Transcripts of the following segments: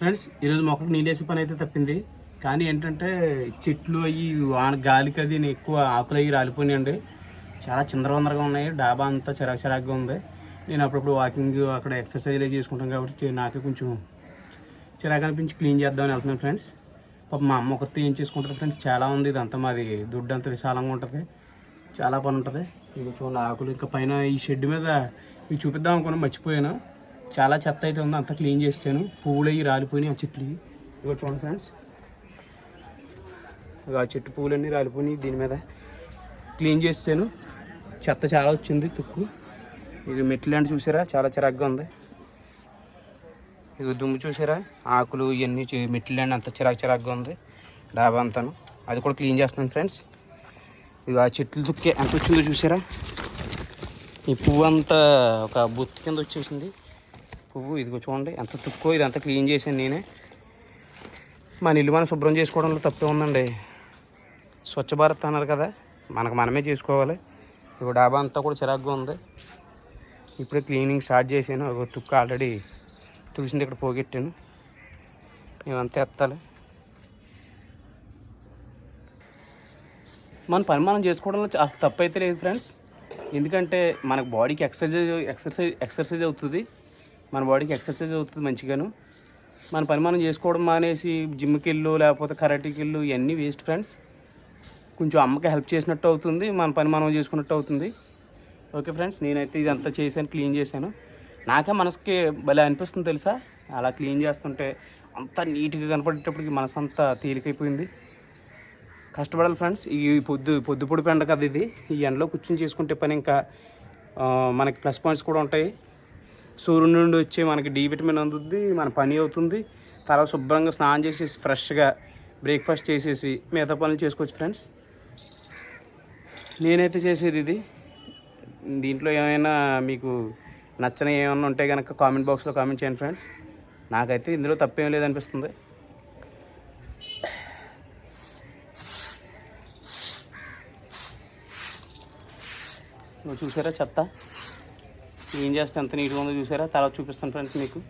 Friends ఈరోజు మొక్కలకు నీళ్ళేసే పని అయితే తప్పింది. కానీ ఏంటంటే చెట్లు అవి వాన గాలికి అది ఎక్కువ ఆకులు అవి రాలిపోయినాయండి. చాలా చిందరవందరగా ఉన్నాయి. డాబా అంతా చిరాకు చిరాకుగా ఉంది. నేను అప్పుడప్పుడు వాకింగ్ అక్కడ ఎక్సర్సైజ్ చేసుకుంటాం కాబట్టి నాకే కొంచెం చిరాకు అనిపించి క్లీన్ చేద్దామని వెళ్తున్నాను ఫ్రెండ్స్. పాప మా అమ్మ ఒకరితో ఏం చేసుకుంటుంది ఫ్రెండ్స్? చాలా ఉంది ఇదంతా మాది. దుడ్డు అంత విశాలంగా ఉంటుంది. చాలా పని ఉంటుంది. ఇది చూడండి ఆకులు ఇంకా పైన ఈ షెడ్ మీద ఇవి చూపిద్దాం అనుకున్నాను మర్చిపోయాను. చాలా చెత్త అయితే ఉంది అంతా క్లీన్ చేసాను పువ్వులు అవి రాలిపోయినాయి ఆ చెట్లు ఇగో చూడండి ఫ్రెండ్స్. ఆ చెట్టు పువ్వులన్నీ రాలిపోయినాయి దీని మీద క్లీన్ చేసాను చెత్త చాలా వచ్చింది తుక్కు. ఇది మెట్లు అంటే చూసారా? చాలా చిరాగ్గా ఉంది. ఇది దుమ్ము చూసారా? ఆకులు ఇవన్నీ మెట్లు అండి అంత చిరాకు చిరాగ్గా ఉంది. డాబా అంతాను. అది కూడా క్లీన్ చేస్తున్నాను ఫ్రెండ్స్. ఇది ఆ చెట్లు తుక్కే ఎంత వచ్చిందో చూసారా? ఈ పువ్వు అంతా ఒక బొత్తు కింద వచ్చేసింది. పువ్వు ఇదిగో చూడండి ఎంత తుక్కో ఇదంతా క్లీన్ చేశాను నేనే. మన ఇల్లు మనం శుభ్రం చేసుకోవడంలో తప్పే ఉందండి. స్వచ్ఛ భారత్ అన్నారు కదా మనకు మనమే చేసుకోవాలి. ఇప్పుడు డాబా అంతా కూడా చిరాగ్గా ఉంది. ఇప్పుడే క్లీనింగ్ స్టార్ట్ చేశాను. ఒక తుక్కు ఆల్రెడీ తుడిసింది ఇక్కడ పోగొట్టాను. ఇవంతా ఎత్తాలి. మన పని మనం చేసుకోవడంలో అసలు తప్పు అయితే లేదు ఫ్రెండ్స్. ఎందుకంటే మనకు బాడీకి ఎక్సర్సైజ్ ఎక్సర్సైజ్ ఎక్సర్సైజ్ అవుతుంది. మన బాడీకి ఎక్సర్సైజ్ అవుతుంది మంచిగాను. మన పని మనం చేసుకోవడం మానేసి జిమ్కి వెళ్ళు లేకపోతే కరాటీకి వెళ్ళు ఇవన్నీ వేస్ట్ ఫ్రెండ్స్ కొంచెం అమ్మకి హెల్ప్ చేసినట్టు అవుతుంది మన పని మనం చేసుకున్నట్టు అవుతుంది. ఓకే ఫ్రెండ్స్ నేనైతే ఇదంతా చేశాను క్లీన్ చేశాను. నాకే మనసుకి భలే అనిపిస్తుంది తెలుసా? అలా క్లీన్ చేస్తుంటే అంత నీట్గా కనపడేటప్పటికి మనసు అంతా తేలికైపోయింది. కష్టపడాలి ఫ్రెండ్స్ ఈ పొద్దు పొద్దుపొడి పెండ కదా ఇది. ఈ ఎండలో కూర్చొని చేసుకుంటే పని ఇంకా మనకి ప్లస్ పాయింట్స్ కూడా ఉంటాయి. సూర్యుడి నుండి వచ్చే మనకి డి విటమిన్ అందుద్ది మన పని అవుతుంది. తర్వాత శుభ్రంగా స్నానం చేసేసి ఫ్రెష్గా బ్రేక్ఫాస్ట్ చేసేసి మిగతా పనులు చేసుకోవచ్చు ఫ్రెండ్స్. నేనైతే చేసేది ఇది. దీంట్లో ఏమైనా మీకు నచ్చని ఏమైనా ఉంటే కనుక కామెంట్ బాక్స్లో కామెంట్ చేయండి ఫ్రెండ్స్. నాకైతే ఇందులో తప్పేం లేదనిపిస్తుంది. నువ్వు చూసారా చెత్త? ఏం చేస్తే? ఎంత నీట్గా ఉందో చూసారా? తర్వాత చూపిస్తాను ఫ్రెండ్స్ మీకు.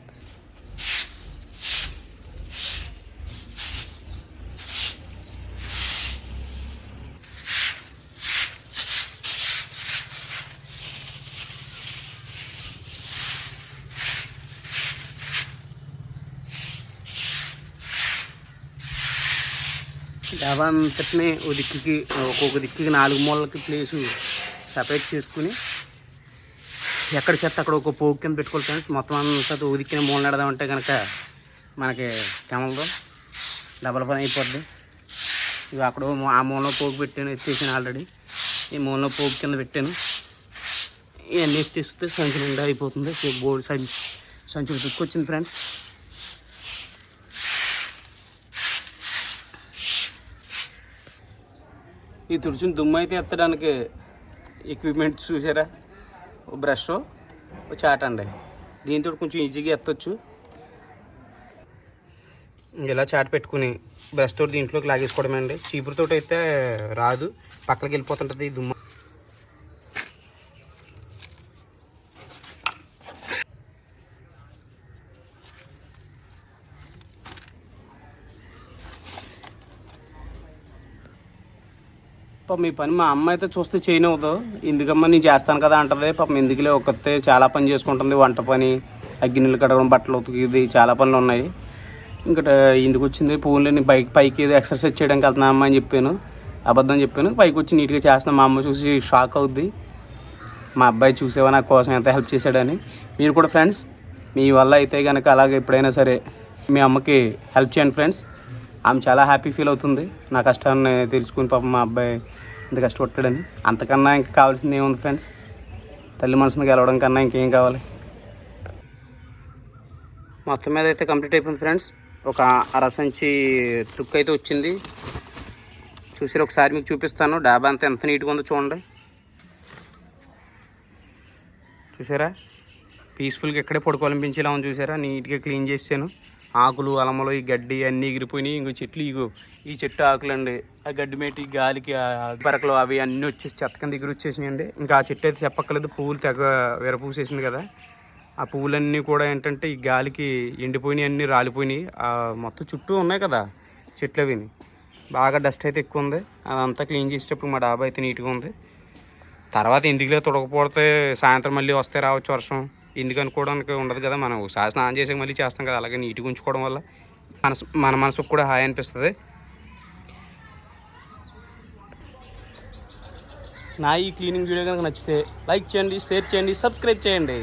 డాబా అంతటినే ఓ దిక్కుకి ఒక్కొక్క దిక్కుకి నాలుగు మూలలకి ప్లేసు సపరేట్ చేసుకుని ఎక్కడ చెత్త అక్కడ ఒక పోగు కింద పెట్టుకోవాలి ఫ్రెండ్స్. మొత్తం అంతా ఉదికిన మూల నడదామంటే కనుక మనకి తెమలదు డబల్ పని అయిపోద్ది. ఇవి అక్కడ ఆ మూలలో పోగు పెట్టాను ఎత్తేసాను ఆల్రెడీ. ఈ మూలలో పోగు కింద పెట్టాను. ఇవన్నీ ఎత్తేస్తే సంచి నిండా అయిపోతుంది. బోర్డు సంచి సంచులు తుక్కొచ్చింది ఫ్రెండ్స్. ఈ తుడిచిన దుమ్ము అయితే ఎత్తడానికి ఎక్విప్మెంట్ చూసారా? ఓ బ్రష్ ఓ చాట్ అండి. దీంతో కొంచెం ఈజీగా ఎత్తొచ్చు. ఇలా చాట్ పెట్టుకుని బ్రష్ తోటి దీంట్లోకి లాగేసుకోవడమే అండి. చీపురుతో అయితే రాదు. పక్కకి వెళ్ళిపోతుంటుంది దుమ్మ. పాపం మీ పని మా అమ్మ అయితే చూస్తే చేయనవదు. ఎందుకమ్మా నేను చేస్తాను కదా అంటది. పాపం ఎందుకులే ఒక్కతే చాలా పని చేసుకుంటుంది. వంట పని అగ్గినీళ్ళు కడగడం బట్టలు ఉతికిది చాలా పనులు ఉన్నాయి. ఇంకా ఇందుకు వచ్చింది పువ్వులని బైక్ పైకి ఏదో ఎక్సర్సైజ్ చేయడానికి వెళ్తున్నా అమ్మ అని చెప్పాను. అబద్ధం చెప్పాను. పైకి వచ్చి నీట్గా చేస్తున్నా. మా అమ్మ చూసి షాక్ అవుద్ది. మా అబ్బాయి చూసేవా నా కోసం ఎంత హెల్ప్ చేశాడని. మీరు కూడా ఫ్రెండ్స్ మీ వల్ల అయితే కనుక అలాగే ఎప్పుడైనా సరే మీ అమ్మకి హెల్ప్ చేయండి ఫ్రెండ్స్ ఆమె చాలా హ్యాపీ ఫీల్ అవుతుంది. నా కష్టాన్ని తెలుసుకుని పాపం మా అబ్బాయి ఇంత కష్టపడ్డాడని. అంతకన్నా ఇంకా కావాల్సింది ఏముంది ఫ్రెండ్స్ తల్లి మనసును గెలవడం కన్నా ఇంకేం కావాలి? మొత్తం మీద అయితే కంప్లీట్ అయిపోయింది ఫ్రెండ్స్ ఒక అరసంచి తుక్కు అయితే వచ్చింది. చూసి ఒకసారి మీకు చూపిస్తాను. డాబా అంతా ఎంత నీట్గా ఉందో చూడండి. చూసారా? పీస్ఫుల్గా ఎక్కడే పడుకోవాలనిపించేలా ఉంది చూసారా? నీట్గా క్లీన్ చేసాను ఆకులు అలమలు ఈ గడ్డి అన్నీ ఎగిరిపోయినాయి. ఇంకో చెట్లు ఇగో ఈ చెట్టు ఆకులు అండి ఆ గడ్డి మేటి గాలికి పరకలు అవి అన్నీ వచ్చేసి చెత్త కింద ఎగిరి వచ్చేసినాయండి. ఇంకా ఆ చెట్టు అయితే చెప్పక్కర్లేదు. పువ్వులు తెగ విరపూసేసింది కదా. ఆ పువ్వులన్నీ కూడా ఏంటంటే ఈ గాలికి ఎండిపోయినాయి అన్నీ రాలిపోయినాయి. ఆ మొత్తం చుట్టూ ఉన్నాయి కదా చెట్లు అవి బాగా డస్ట్ అయితే ఎక్కువ ఉంది. అదంతా క్లీన్ చేసేటప్పుడు మా డాబా అయితే నీట్గా ఉంది. తర్వాత ఇంటికి తుడకపోతే సాయంత్రం మళ్ళీ వస్తే రావచ్చు వర్షం. ఎందుకు అనుకోవడానికి ఉండదు కదా మనం ఒకసారి స్నానం చేసి మళ్ళీ చేస్తాం కదా అలాగే నీట్గా ఉంచుకోవడం వల్ల మనసు మన మనసుకు కూడా హాయి అనిపిస్తుంది. నా ఈ క్లీనింగ్ వీడియో కనుక నచ్చితే లైక్ చేయండి షేర్ చేయండి సబ్స్క్రైబ్ చేయండి.